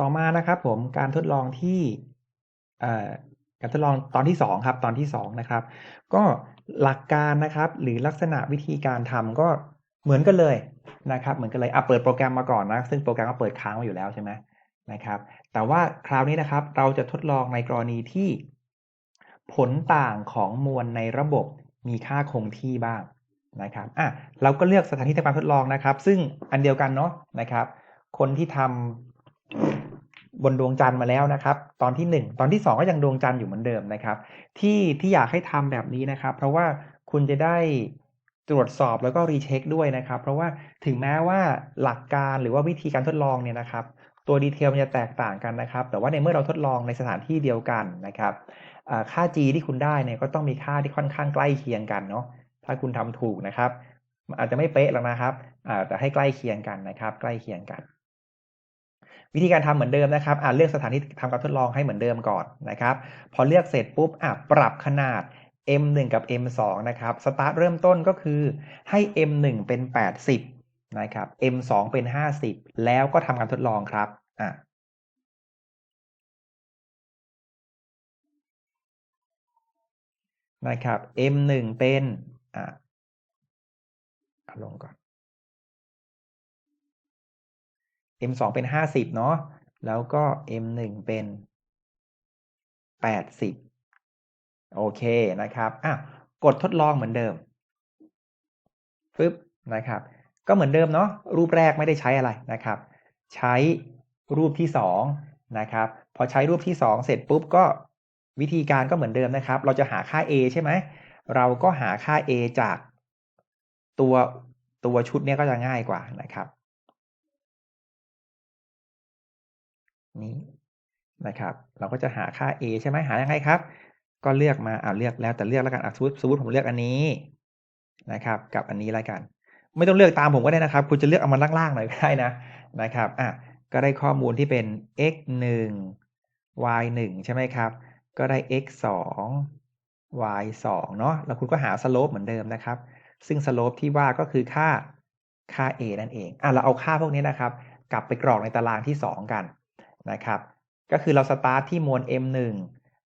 ต่อมานะครับผมการทดลองที่การทดลองตอนที่สองครับตอนที่สองนะครับก็หลักการนะครับหรือลักษณะวิธีการทำก็เหมือนกันเลยนะครับเหมือนกันเลยอะเปิดโปรแกรมมาก่อนนะซึ่งโปรแกรมก็เปิดค้างไว้อยู่แล้วใช่ไหมนะครับแต่ว่าคราวนี้นะครับเราจะทดลองในกรณีที่ผลต่างของมวลในระบบมีค่าคงที่บ้างนะครับอะเราก็เลือกสถานที่ทำการทดลองนะครับ ซึ่งอันเดียวกันเนาะนะครับ คนที่ทำ บนดวงจันทร์มาแล้วนะครับ ตอนที่หนึ่งตอนที่สองก็ยังดวงจันทร์อยู่เหมือนเดิมนะครับ ที่ที่อยากให้ทำแบบนี้นะครับ เพราะว่าคุณจะได้ตรวจสอบแล้วก็รีเช็คด้วยนะครับ เพราะว่าถึงแม้ว่าหลักการหรือว่าวิธีการทดลองเนี่ยนะครับ ตัวดีเทลมันจะแตกต่างกันนะครับ แต่ว่าในเมื่อเราทดลองในสถานที่เดียวกันนะครับอ่าค่า g ที่คุณได้เนี่ยก็ต้องมีค่าที่ค่อนข้างใกล้เคียงกันเนาะถ้าคุณทำถูกนะครับ อาจจะไม่เป๊ะหรอกนะครับแต่ให้ใกล้เคียงกันนะครับ ใกล้เคียงกัน วิธีการทำเหมือนเดิมนะครับอ่าเลือกสถานที่ทำการทดลองให้เหมือนเดิมก่อนนะครับ พอเลือกเสร็จปุ๊บอะปรับขนาด m1 กับ m2 นะครับสตาร์ทเริ่มต้นก็คือให้ m1 เป็น 80นะครับ m2 เป็น 50 แล้วก็ทำการทดลองครับอะนะครับ m1 เป็นอะเอาลงก่อน m2 เป็น50เนาะแล้วก็ m1 เป็น80โอเคนะครับอะกดทดลองเหมือนเดิมปึ๊บนะครับ ก็เหมือนเดิมเนาะรูปแรกไม่ได้ใช้อะไรนะครับ ใช้รูปที่2นะครับ พอใช้รูปที่2เสร็จปุ๊บก็วิธีการก็เหมือนเดิมนะครับ เราจะหาค่า a ใช่ไหมเราก็หาค่า a จากตัวตัวชุดนี้ก็จะง่ายกว่านะครับ นี้นะครับ เราก็จะหาค่า a ใช่ไหมหายังไงครับ ก็เลือกมาเอาเลือกแล้วแต่เลือกแล้วกันสมมติสมมติผมเลือกอันนี้นะครับ กับอันนี้แล้วกัน ไม่ต้องเลือกตามผมก็ได้นะครับ คุณจะเลือกเอามาล่างๆหน่อยก็ได้นะนะครับอะก็ได้ข้อมูลที่เป็น x 1 y 1ใช่ไหมครับ ก็ได้ x 2 y 2เนาะแล้วคุณก็หาสโลปเหมือนเดิมนะครับ ซึ่งสโลปที่ว่าก็คือค่าค่า a นั่นเองอะเราเอาค่าพวกนี้นะครับ กลับไปกรอกในตารางที่ 2 กัน นะครับ ก็คือเราสตาร์ทที่มวล m 1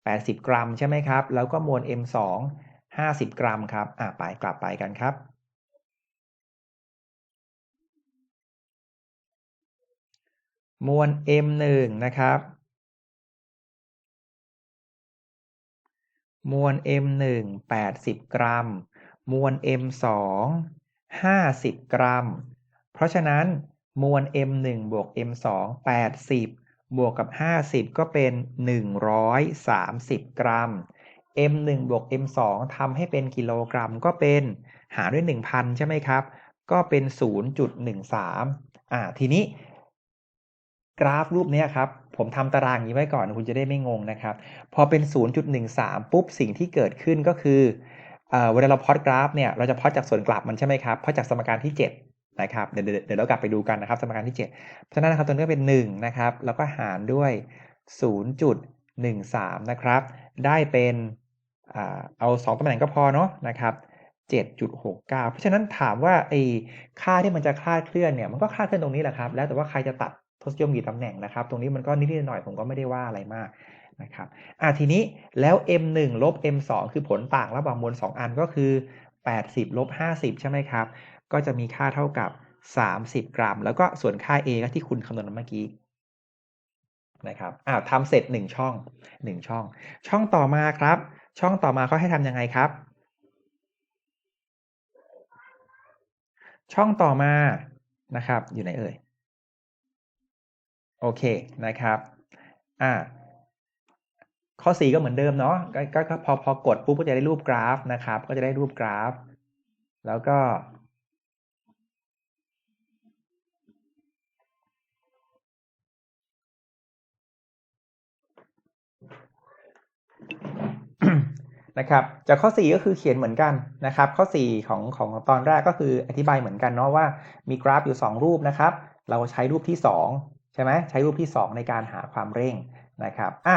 80 กรัมใช่ไหมครับ แล้วก็มวล m 2 50 กรัมครับ อะไปกลับไปกันครับ มวล m 1 นะครับ มวล m 1 80 กรัม มวล m 2 50 กรัม เพราะฉะนั้นมวล m 1 บวก m 2 80 บวกกับ 50 ก็เป็น 130 กรัม m 1 บวก m 2 ทำให้เป็นกิโลกรัมก็เป็นหารด้วย 1,000 ใช่ไหมครับ ก็เป็น 0.13 อ่า ทีนี้ กราฟรูปนี้ครับ ผมทำตารางนี้ไว้ก่อนคุณจะได้ไม่งงนะครับ พอเป็น 0.13 ปุ๊บสิ่งที่เกิดขึ้นก็คือเอเวลาเราพอดกราฟเนี่ย เราจะพอดจากส่วนกลับมันใช่ไหมครับ พอดจากสมการที่ 7 นะครับเดี๋ยวเดี๋ยวเดี๋ยวเรากลับไปดูกันนะครับสมการที่ 7 เพราะฉะนั้นนะครับตัวนี้เป็น1นะครับแล้วก็หารด้วย 0.13 นะครับ ได้เป็นอ่าเอา 2ตำแหน่งก็พอเนาะนะครับ7.69 เพราะฉะนั้นถามว่าไอ้ค่าที่มันจะคลาดเคลื่อนเนี่ยมันก็คลาดเคลื่อนตรงนี้แหละครับ แล้วแต่ว่าใครจะตัดทศนิยมกี่ตำแหน่งนะครับ ตรงนี้มันก็นิดหน่อยผมก็ไม่ได้ว่าอะไรมากนะครับอะทีนี้แล้ว m1 ลบ m2 คือผลต่างระหว่างมวล2อันก็คือ 80ลบ50 ใช่ไหมครับ ก็จะมีค่าเท่ากับ 30 กรัม แล้วก็ส่วนค่า a ก็ที่คุณคำนวณเมื่อกี้นะครับอ่าทำเสร็จ 1 ช่อง 1 ช่อง ช่องต่อมาครับ ช่องต่อมาเขาให้ทำยังไงครับ ช่องต่อมานะครับ อยู่ไหนเอ่ย โอเคนะครับอ่าข้อ 4 ก็เหมือนเดิมเนาะก็พอพอกดปุ๊บก็จะได้รูปกราฟนะครับ ก็จะได้รูปกราฟ แล้วก็ นะครับจากข้อ 4 ก็คือเขียนเหมือนกันนะครับ ข้อ 4 ของของตอนแรกก็คืออธิบายเหมือนกันเนาะว่ามีกราฟอยู่ 2 รูปนะครับ เราใช้รูปที่ 2 ใช่ไหมใช้รูปที่ 2 ในการหาความเร่งนะครับอะ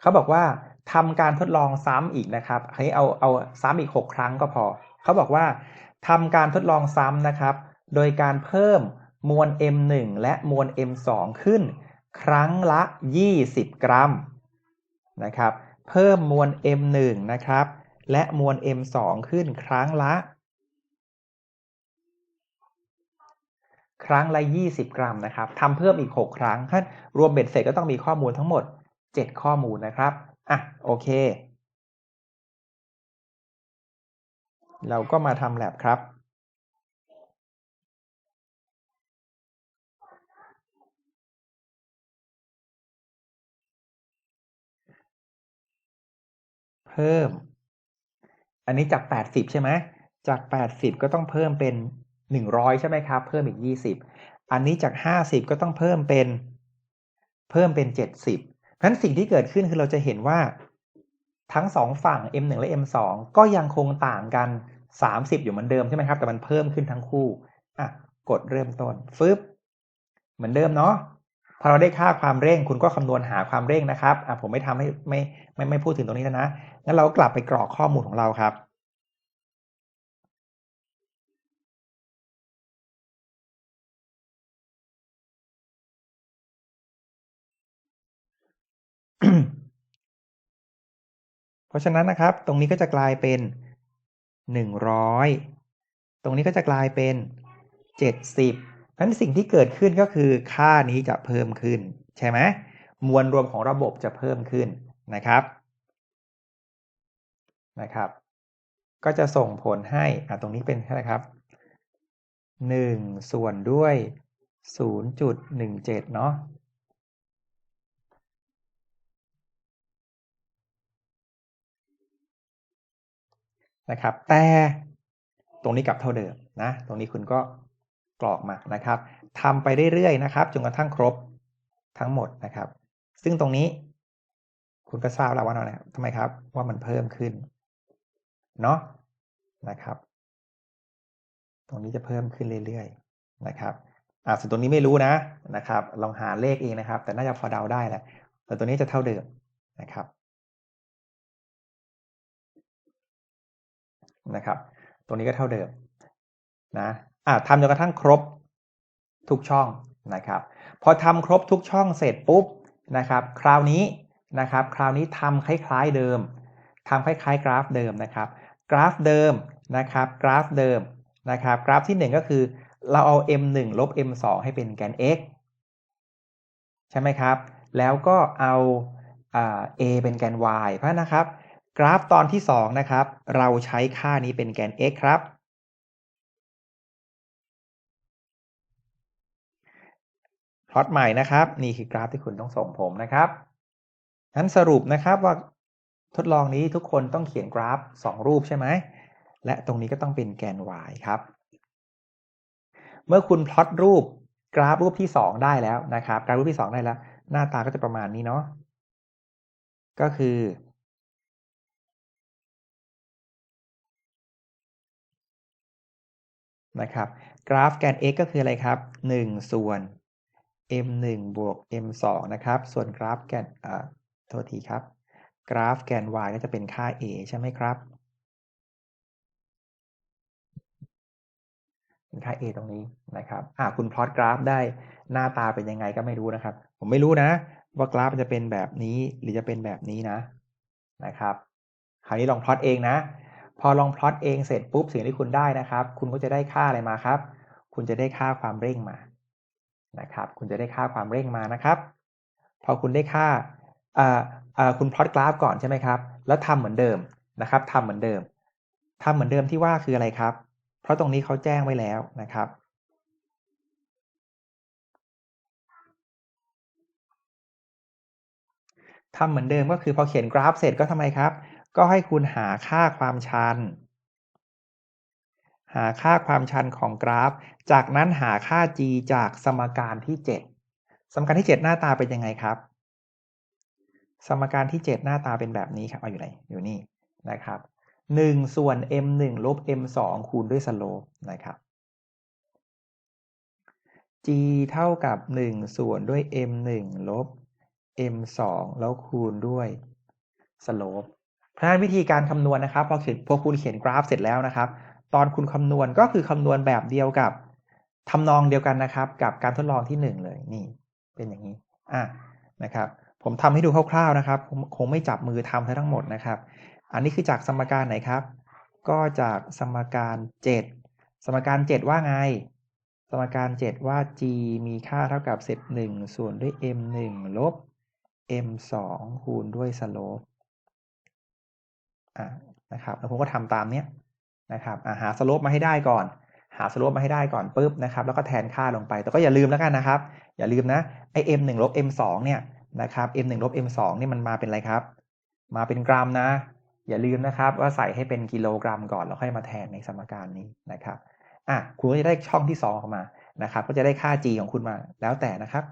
เขาบอกว่าทำการทดลองซ้ำอีกนะครับให้เอาเอาซ้ำอีก 6 ครั้งก็พอ เขาบอกว่าทำการทดลองซ้ำนะครับ โดยการเพิ่มมวล m1 และมวล m2 ขึ้น ครั้งละ 20 กรัมนะครับ เพิ่มมวล M1 นะครับ และมวล M2 ขึ้นครั้งละ ครั้งละ 20 กรัมนะครับทำเพิ่มอีก 6 ครั้งถ้ารวมเบ็ดเสร็จก็ต้องมีข้อมูลทั้งหมด 7 ข้อมูลนะครับอะโอเค เราก็มาทำแ a บครับ พิ่ม อันนี้จาก 80 ใช่ไหมจาก 80 ก็ต้องเพิ่มเป็น 100 ใช่ไหมครับ เพิ่มอีก 20 อันนี้จาก 50 ก็ต้องเพิ่มเป็น เพิ่มเป็น 70เพราะฉะนั้นสิ่งที่เกิดขึ้นคือเราจะเห็นว่า ทั้งสองฝั่ง M1 และ M2 ก็ยังคงต่างกัน 30 อยู่เหมือนเดิมใช่ไหมครับ แต่มันเพิ่มขึ้นทั้งคู่ อะ กดเริ่มต้นฟึบเหมือนเดิมเนาะ พอเราได้ค่าความเร่งคุณก็คำนวณหาความเร่งนะครับอะผมไม่ทำให้ไม่ไม่ไม่พูดถึงตรงนี้แล้วนะงั้นเรากลับไปกรอกข้อมูลของเราครับเพราะฉะนั้นนะครับ ตรงนี้ก็จะกลายเป็นหนึ่งร้อยตรงนี้ก็จะกลายเป็นเจ็ดสิบ นั้นสิ่งที่เกิดขึ้นก็คือค่านี้จะเพิ่มขึ้น ใช่ไหมมวลรวมของระบบจะเพิ่มขึ้นนะครับนะครับ ก็จะส่งผลให้อะตรงนี้เป็นอะไรครับหนึ่งส่วนด้วยศูนย์จุดหนึ่งเจ็ดเนาะนะครับ แต่ตรงนี้กลับเท่าเดิมนะ ตรงนี้คุณก็ กรอกมานะครับทำไปเรื่อยๆนะครับจนกระทั่งครบทั้งหมดนะครับ ซึ่งตรงนี้คุณก็ทราบแล้วว่าอะไรทำไมครับว่ามันเพิ่มขึ้นเนาะนะครับ ตรงนี้จะเพิ่มขึ้นเรื่อยๆนะครับอ่าส่วนตรงนี้ไม่รู้นะนะครับ ลองหาเลขเองนะครับ แต่น่าจะพอเดาได้แหละแต่ตัวนี้จะเท่าเดิมนะครับนะครับตรงนี้ก็เท่าเดิมนะ อ่าทำจนกระทั่งครบทุกช่องนะครับ พอทำครบทุกช่องเสร็จปุ๊บนะครับ คราวนี้นะครับ คราวนี้ทำคล้ายๆเดิมทำคล้ายๆ กราฟเดิมนะครับ กราฟเดิมนะครับ กราฟเดิมนะครับ กราฟที่ 1 ก็คือ เราเอา m1 ลบ m2 ให้เป็นแกน x ใช่ไหมครับ แล้วก็เอา a เป็นแกน y เพราะนะครับ กราฟตอนที่ 2 นะครับ เราใช้ค่านี้เป็นแกน x ครับ พอตใหม่นะครับ นี่คือกราฟที่คุณต้องส่งผมนะครับนั้นสรุปนะครับว่าทดลองนี้ทุกคนต้องเขียนกราฟ 2 รูปใช่ไหม และตรงนี้ก็ต้องเป็นแกน y ครับ เมื่อคุณพลอตรูปกราฟรูปที่ 2 ได้แล้วนะครับ กราฟรูปที่ 2 ได้แล้ว หน้าตาก็จะประมาณนี้เนาะก็คือ นะครับ กราฟแกน x ก็คืออะไรครับ 1 ส่วน m 1บวก m 2นะครับ ส่วนกราฟแกนอ่าโทษทีครับ กราฟแกน y ก็จะเป็นค่า a ใช่ไหมครับเป็นค่า a ตรงนี้นะครับอ่าคุณพลอตกราฟได้หน้าตาเป็นยังไงก็ไม่รู้นะครับ ผมไม่รู้นะ ว่ากราฟจะเป็นแบบนี้หรือจะเป็นแบบนี้นะนะครับ คราวนี้ลองพลอตเองนะ พอลองพลอตเองเสร็จปุ๊บสิ่งที่คุณได้นะครับ คุณก็จะได้ค่าอะไรมาครับ คุณจะได้ค่าความเร่งมา นะครับ คุณจะได้ค่าความเร่งมานะครับ พอคุณได้ค่าคุณพลอตกราฟก่อนใช่ไหมครับ แล้วทำเหมือนเดิมนะครับทำเหมือนเดิมทำเหมือนเดิมที่ว่าคืออะไรครับ เพราะตรงนี้เขาแจ้งไว้แล้วนะครับทำเหมือนเดิมก็คือพอเขียนกราฟเสร็จก็ทำไมครับ ก็ให้คุณหาค่าความชัน หาค่าความชันของกราฟ จากนั้นหาค่า g จากสมการที่ 7 สมการที่ 7 หน้าตาเป็นยังไงครับ สมการที่ 7 หน้าตาเป็นแบบนี้ครับเอาอยู่ไหนอยู่นี่นะครับ1ส่วน m 1ลบ m 2คูณด้วยสโลปนะครับ g เท่ากับ 1 ส่วนด้วย m 1ลบ m 2แล้วคูณด้วยสโลปเพราะฉะนั้นวิธีการคำนวณนะครับพอเขียนพอคุณเขียนกราฟเสร็จแล้วนะครับ ตอนคุณคำนวณก็คือคำนวณแบบเดียวกับทำนองเดียวกันนะครับ กับการทดลองที่ 1 เลยนี่ เป็นอย่างนี้อะนะครับ ผมทำให้ดูคร่าวๆนะครับคงไม่จับมือทำทั้งหมดนะครับ อันนี้คือจากสมการไหนครับ ก็จากสมการ 7 สมการ 7 ว่าไง สมการ 7 ว่า g มีค่าเท่ากับเศษ1ส่วนด้วย m 1ลบ m 2คูณด้วย slope อะนะครับแล้วผมก็ทำตามเนี้ย นะครับหาสโลปมาให้ได้ก่อน หาสโลปมาให้ได้ก่อนปุ๊บนะครับ แล้วก็แทนค่าลงไป แต่ก็อย่าลืมแล้วกันนะครับ อย่าลืมนะไอ m 1ลบ m 2เนี่ยนะครับ m 1ลบ m 2นี่มันมาเป็นอะไรครับ มาเป็นกรัมนะ อย่าลืมนะครับว่าใส่ให้เป็นกิโลกรัมก่อนแล้วค่อยมาแทนในสมการนี้นะครับอะคุณก็จะได้ช่องที่ 2 ออกมานะครับ ก็จะได้ค่า g ของคุณมาแล้วแต่นะครับ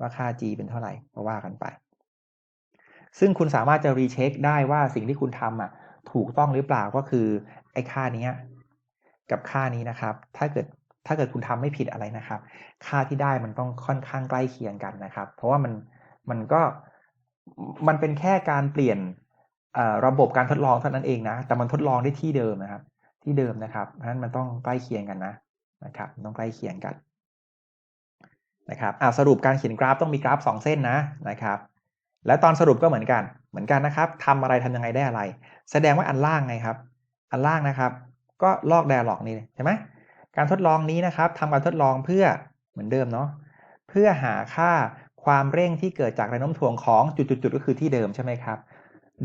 ว่าค่า g เป็นเท่าไหร่ก็ว่ากันไป ซึ่งคุณสามารถจะรีเช็คได้ว่าสิ่งที่คุณทำอะถูกต้องหรือเปล่าก็คือ ไอ้ค่านี้กับค่านี้นะครับ ถ้าเกิดถ้าเกิดคุณทำไม่ผิดอะไรนะครับ ค่าที่ได้มันต้องค่อนข้างใกล้เคียงกันนะครับ เพราะว่ามันมันก็มันเป็นแค่การเปลี่ยนระบบการทดลองเท่านั้นเองนะ แต่มันทดลองได้ที่เดิมนะครับ ที่เดิมนะครับเพราะนั้นมันต้องใกล้เคียงกันนะนะครับ ต้องใกล้เคียงกันนะครับอ่าสรุปการเขียนกราฟต้องมีกราฟ 2 เส้นนะนะครับ แล้วตอนสรุปก็เหมือนกัน เหมือนกันนะครับทำอะไรทำยังไงได้อะไร แสดงว่าอันล่างไงครับ อันล่างนะครับ ก็ลอกแดร์ล็อกนี่ใช่ไหมการทดลองนี้นะครับทำการทดลองเพื่อเหมือนเดิมเนาะเพื่อหาค่าความเร่งที่เกิดจากแรงโน้มถ่วงของจุดๆก็คือที่เดิมใช่ไหมครับ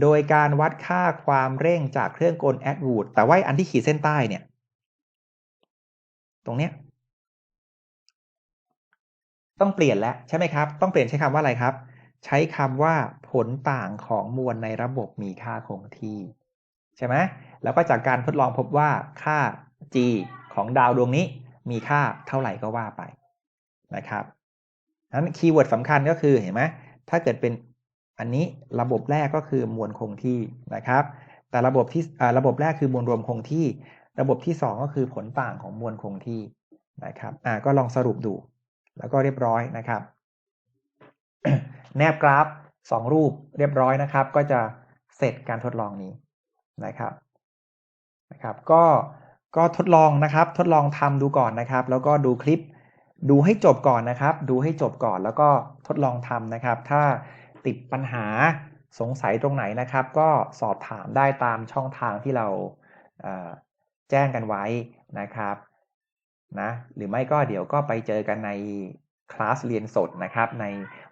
โดยการวัดค่าความเร่งจากเครื่องกลแอดวูดแต่ว่าอันที่ขีดเส้นใต้เนี่ย ตรงเนี้ยต้องเปลี่ยนแล้วใช่ไหมครับ ต้องเปลี่ยนใช้คำว่าอะไรครับ ใช้คำว่าผลต่างของมวลในระบบมีค่าคงที่ ช่ไหมแล้วก็จากการทดลองพบว่าค่า g ของดาวดวงนี้มีค่าเท่าไหร่ก็ว่าไปนะครับนั้นคีย์เวิร์ดสำคัญก็คือเห็นไหมถ้าเกิดเป็นอันนี้ระบบแรกก็คือมวลคงที่นะครับ แต่ระบบที่ระบบแรกคือมวลรวมคงที่ ระบบที่ 2 ก็คือผลต่างของมวลคงที่นะครับอ่าก็ลองสรุปดู แล้วก็เรียบร้อยนะครับ แนบกราฟ 2 รูปเรียบร้อยนะครับ ก็จะเสร็จการทดลองนี้ นะครับนะครับ ก็ก็ทดลองนะครับ ทดลองทำดูก่อนนะครับ แล้วก็ดูคลิปดูให้จบก่อนนะครับ ดูให้จบก่อนแล้วก็ทดลองทำนะครับ ถ้าติดปัญหาสงสัยตรงไหนนะครับ ก็สอบถามได้ตามช่องทางที่เราแจ้งกันไว้นะครับนะหรือไม่ก็เดี๋ยวก็ไปเจอกันในคลาสเรียนสดนะครับ ใน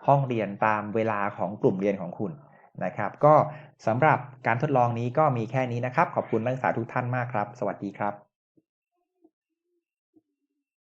ห้องเรียนตามเวลาของกลุ่มเรียนของคุณ นะครับ ก็สำหรับการทดลองนี้ก็มีแค่นี้นะครับ ขอบคุณนักศึกษาทุกท่านมากครับ สวัสดีครับ